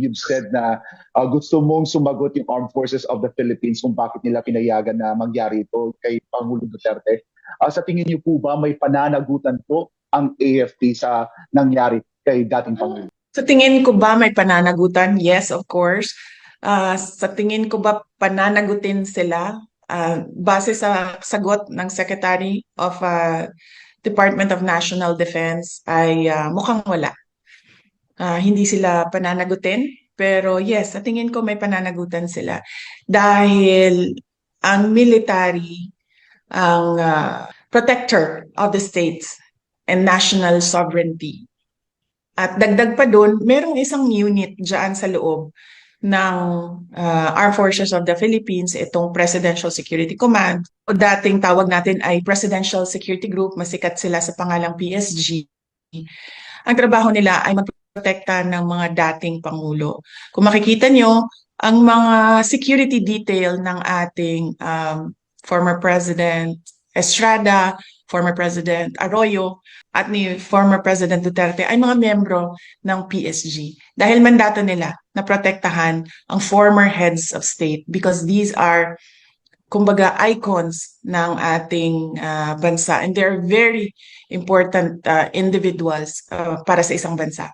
you've said na uh, gusto mong sumagot yung Armed Forces of the Philippines kung bakit nila pinayagan na mangyari ito kay Pangulo Duterte. Uh, sa tingin niyo po ba may pananagutan po ang AFP sa nangyari kay dating Pangulo? Sa tingin ko ba may pananagutan? Yes, of course. Ah, sa tingin ko ba pananagutin sila? Ah, base sa sagot ng Secretary of ah, Department of National Defense ay ah, mukhang wala. Ah, hindi sila pananagutin, pero yes, sa tingin ko may pananagutan sila. Dahil ang military ang ah, protector of the states and national sovereignty. At dagdag pa doon, merong isang unit dyan sa loob ng uh, Armed Forces of the Philippines, itong Presidential Security Command. O dating tawag natin ay Presidential Security Group, masikat sila sa pangalang PSG. Ang trabaho nila ay magprotekta ng mga dating Pangulo. Kung makikita nyo, ang mga security detail ng ating um, former President Estrada, former President Arroyo, at ni former President Duterte ay mga miyembro ng PSG. Dahil mandato nila na protektahan ang former heads of state because these are kumbaga icons ng ating ah, bansa and they're very important ah, individuals ah, para sa isang bansa.